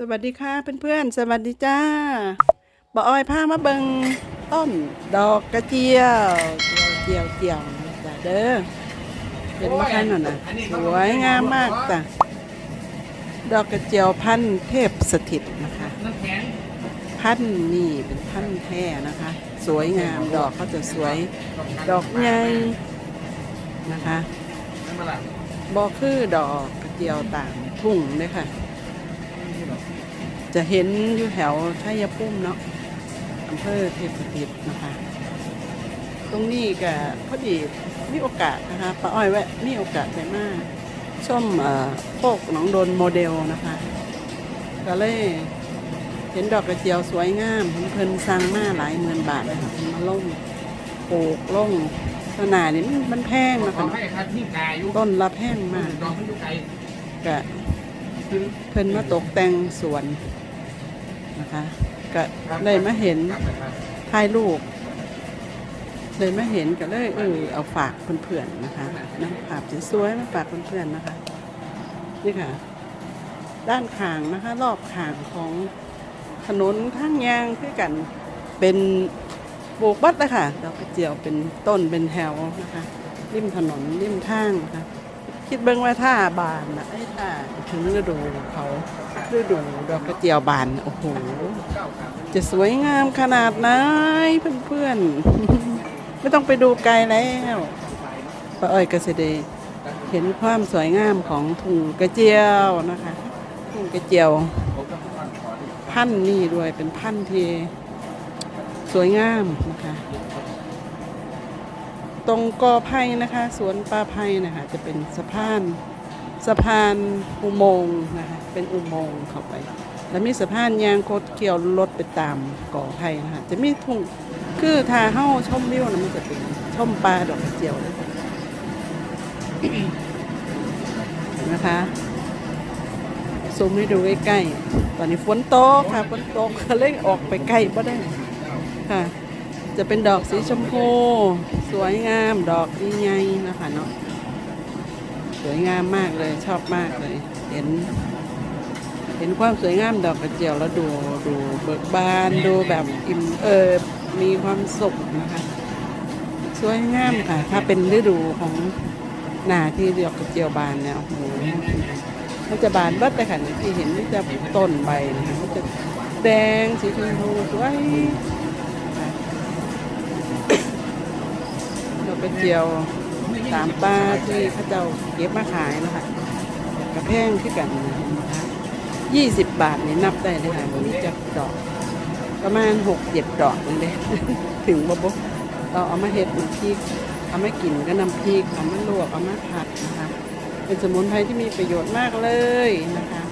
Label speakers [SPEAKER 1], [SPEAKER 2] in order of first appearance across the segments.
[SPEAKER 1] สวัสดีค่ะเพื่อนๆ สวัสดีจ้าบออ้อยพามาเบิงต้นดอกกระเจียวเจียวเจียวเจียวจ้าเด้อเป็นมาคันน่ะนะสวยงามมากจ้ะดอกกระเจียวพันเทพสถิตนะคะ พันนี่เป็นพันแท้นะคะ สวยงามดอกเขาจะสวยดอกใหญ่นะคะบอคือดอกกระเจียวต่างทุ่งเลยค่ะ จะเห็นอยู่แถวชัยภูมิเนาะอำเภอเทพสถิตนะคะ ตรงนี้ก็พอดีมีโอกาสนะคะป้าอ้อยแวะมีโอกาสไปมากชมเอ่อโคกหนองโดนโมเดลนะคะ ก็เลยเห็นดอกกระเจียวสวยงามเพิ่นสั่งมาหลายหมื่นบาทเลยค่ะเพิ่นมาลงปลูกลงขนาดนี้มันมันแพงนะ
[SPEAKER 2] ขอ
[SPEAKER 1] คะ
[SPEAKER 2] ให้ครับที่กายอยู่
[SPEAKER 1] ต้นละแพงมาก
[SPEAKER 2] ดอกมันอยู่ไกล
[SPEAKER 1] ก็เพิ่นมาตกแต่งสวน นะคะ ก็เลยมาเห็นถ่ายรูปเลยมาเห็นก็เลยเออเอาฝากเพื่อนๆนะคะนำภาพสวยๆมาฝากเพื่อนๆนะคะ นี่ค่ะ ด้านขางนะคะ รอบขางของถนนทางยางคือกันเป็นปลูกบัดเลยค่ะดอกกระเจียวเป็นต้นเป็นแถวนะคะริมถนนริมทางนะคะ คิดเบิ่งว่าถ้าบานนะไอ้ถ้าถึงฤดูเขาฤดูดอกกระเจียวบานโอ้โหจะสวยงามขนาดไหนเพื่อนๆ ไม่ต้องไปดูไกลแล้วป้าอ้อยก็จะได้เห็นความสวยงามของทุ่งกระเจียวนะคะทุ่งกระเจียว พันนี่ด้วยเป็นพันที่สวยงามนะคะ ตรงกอไผ่นะคะ สวนปลาไผ่นะคะ จะเป็นสะพานสะพานอุโมงค์นะคะเป็นอุโมงค์เข้าไป แล้วมีสะพานยางโคดเกี่ยวรถไปตามกอไผ่นะคะจะมีทุ่งคือทาเฮ้าชมวิวนะมันจะเป็นชมปลาดอกเจียวเลยนะคะซูมให้ดูใกล้ๆตอนนี้ฝนตกค่ะฝนตกก็เลยออกไปใกล้บ่ได้ค่ะ จะเป็นดอกสีชมพู สวยงามดอกใหญ่นะคะเนาะสวยงามมากเลยชอบมากเลย เห็น เห็นความสวยงามดอกกระเจียวแล้วดูดูเบิกบานดูแบบอิ่มเอิบมีความสุขนะคะสวยงามค่ะ ถ้าเป็นฤดูของหนาที่ดอกกระเจียวบานเนี่ยโอ้โหมันจะบานบิดเลยค่ะเนี่ยที่เห็นนี่จะต้นใบนะคะมันจะแดงสีชมพูสวย ดอกก ระเจียวตามป้าที่เขาเจ้าเก็บมาขายนะคะกระแพงที่กันนะคะยี่สิบบาทนี่นับได้เลยค่ะมันมีจักดอก ประมาณหกเจ็ดดอกนี่เลยถึงบ่บเราเอามาเห็ดน้ำพริกเอามากินก็น้ำพริกเอามาลวกเอามาผัดนะคะ เป็นสมุนไพรที่มีประโยชน์มากเลยนะคะ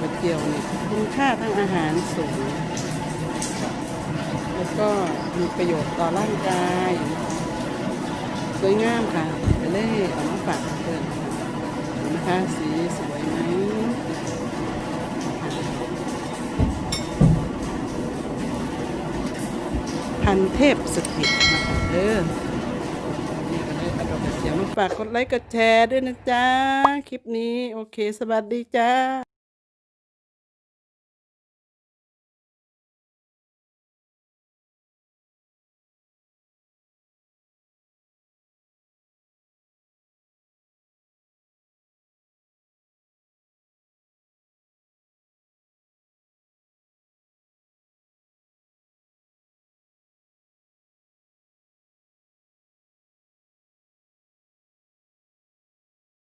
[SPEAKER 1] กระเจียวเนี่ยคุณค่าทางอาหารสูง แล้วก็มีประโยชน์ต่อร่างกาย สวยงามค่ะไปเลยเอามาฝากเพื่อนเห็นะคะสีสวยไหมพันเทพสถิตนะคะเด้อนี่ก็เลยเอาดอกกระเจียวมาฝากกดไลค์กดแชร์ด้วยนะจ๊ะ คลิปนี้ โอเค สวัสดีจ้า